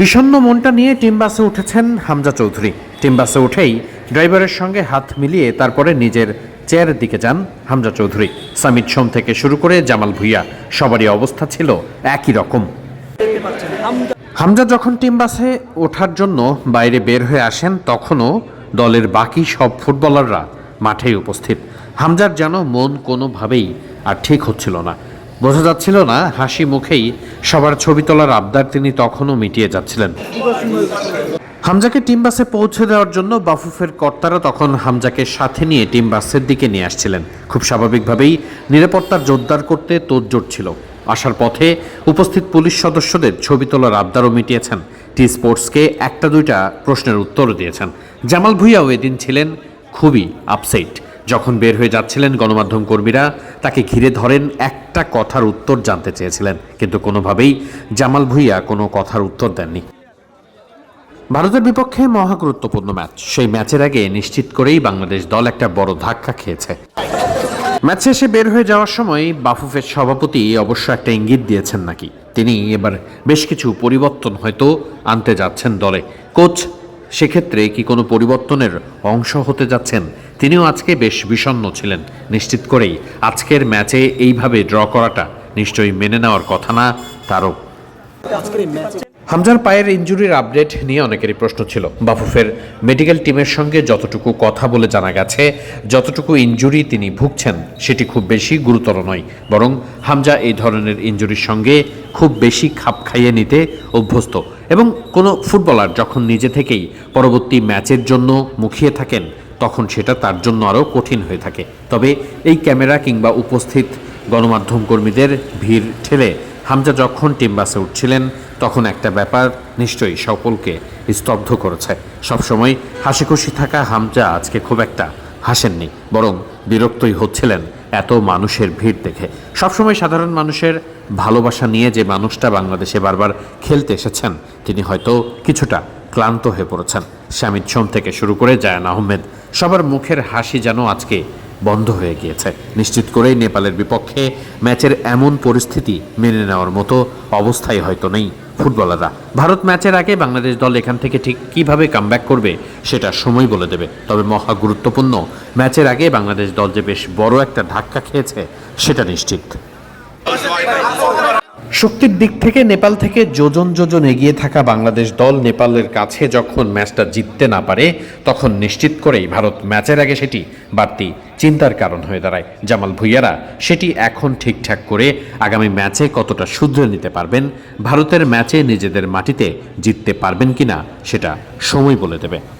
বিষণ্ণ মনটা নিয়ে টিম বাসে উঠেছেন হামজা চৌধুরী। টিম বাসে উঠেই ড্রাইভারের সঙ্গে হাত মিলিয়ে তারপরে নিজের চেয়ারের দিকে যান হামজা চৌধুরী। সামিট সোম থেকে শুরু করে জামাল ভুইয়া, সবারই অবস্থা ছিল একই রকম। হামজা যখন টিম বাসে ওঠার জন্য বাইরে বের হয়ে আসেন, তখনও দলের বাকি সব ফুটবলাররা মাঠেই উপস্থিত। হামজার যেন মন কোনোভাবেই আর ঠিক হচ্ছিল না। বোঝা যাচ্ছিল না, হাসি মুখেই সবার ছবি তোলার আবদার তিনি তখনও মিটিয়ে যাচ্ছিলেন। হামজাকে টিম বাসে পৌঁছে দেওয়ার জন্য বাফুফের কর্তারা তখন হামজাকে সাথে নিয়ে টিম বাসের দিকে নিয়ে আসছিলেন। খুব স্বাভাবিকভাবেই নিরাপত্তার জোরদার করতে তোড়জোড় ছিল। আসার পথে উপস্থিত পুলিশ সদস্যদের ছবি তোলার আবদারও মিটিয়েছেন। টি স্পোর্টসকে একটা দুইটা প্রশ্নের উত্তরও দিয়েছেন। জামাল ভুইয়াও এদিন ছিলেন খুবই আপসেট যখন বের হয়ে যাচ্ছিলেন গণমাধ্যম কর্মীরা, তাকে ঘিরে ধরেন একটা কথার উত্তর জানতে চেয়েছিলেন, কিন্তু কোনোভাবেই জামাল ভুইয়া কোনো কথার উত্তর দেননি। ভারতের বিপক্ষে মহা গুরুত্বপূর্ণ ম্যাচ। সেই ম্যাচের আগে নিশ্চিত করেই বাংলাদেশ দল একটা বড় ধাক্কা খেয়েছে। ম্যাচ শেষে বের হয়ে যাওয়ার সময় বাফুফের সভাপতি অবশ্য একটা ইঙ্গিত দিয়েছেন নাকি। তিনি এবার বেশ কিছু পরিবর্তন হয়তো আনতে যাচ্ছেন দলে। কোচ, সেক্ষেত্রে কি কোনো পরিবর্তনের অংশ হতে যাচ্ছেন তিনিও আজকে বেশ বিষণ্ণ ছিলেন, নিশ্চিত করেই। আজকের ম্যাচে এইভাবে ড্র করাটা নিশ্চয়ই মেনে নেওয়ার কথা না, তারও। হামজার পায়ের ইঞ্জুরির আপডেট নিয়ে অনেকেরই প্রশ্ন ছিল। বাফুফের মেডিকেল টিমের সঙ্গে যতটুকু কথা বলে জানা গেছে, যতটুকু ইঞ্জুরি তিনি ভুগছেন, সেটি খুব বেশি গুরুতর নয়। বরং হামজা এই ধরনের ইঞ্জুরির সঙ্গে খুব বেশি খাপ খাইয়ে নিতে অভ্যস্ত। এবং কোনো ফুটবলার যখন নিজে থেকেই পরবর্তী ম্যাচের জন্য মুখিয়ে থাকেন তখন সেটা তার জন্য আরও কঠিন হয়ে থাকে। তবে এই ক্যামেরা কিংবা উপস্থিত গণমাধ্যম কর্মীদের ভিড় ঠেলে হামজা যখন টিম বাসে উঠছিলেন, তখন একটা ব্যাপার নিশ্চয়ই সকলকে স্তব্ধ করেছে। সবসময় হাসি খুশি থাকা হামজা আজকে খুব একটা হাসেননি, বরং বিরক্তই হচ্ছিলেন এত মানুষের ভিড় দেখে। সবসময় সাধারণ মানুষের ভালোবাসা নিয়ে যে মানুষটা বাংলাদেশে বারবার খেলতে এসেছেন, তিনি হয়তো কিছুটা ক্লান্ত হয়ে পড়েছেন। স্বামীর সোম থেকে শুরু করে জায়ান আহমেদ সবার মুখের হাসি যেন আজকে বন্ধ হয়ে গিয়েছে। নিশ্চিত করেই নেপালের বিপক্ষে ম্যাচের এমন পরিস্থিতি মেনে নেওয়ার মতো অবস্থায় হয়তো নেই ফুটবলাররা। ভারত ম্যাচের আগে বাংলাদেশ দল এখান থেকে ঠিক কীভাবে কামব্যাক করবে সেটা সময় বলে দেবে। তবে মহা গুরুত্বপূর্ণ, ম্যাচের আগে বাংলাদেশ দল যে বেশ বড় একটা ধাক্কা খেয়েছে, সেটা নিশ্চিত। শক্তির দিক থেকে নেপাল থেকে যোজন যোজন এগিয়ে থাকা বাংলাদেশ দল নেপালের কাছে যখন ম্যাচটা জিততে না পারে, তখন নিশ্চিত করেই ভারত ম্যাচের আগে সেটি বাড়তি চিন্তার কারণ হয়ে দাঁড়ায়। জামাল ভুইয়ারা, সেটি এখন ঠিকঠাক করে আগামী ম্যাচে কতটা শুধরে নিতে পারবেন, ভারতের ম্যাচে নিজেদের মাটিতে জিততে পারবেন কিনা, সেটা সময় বলে দেবে।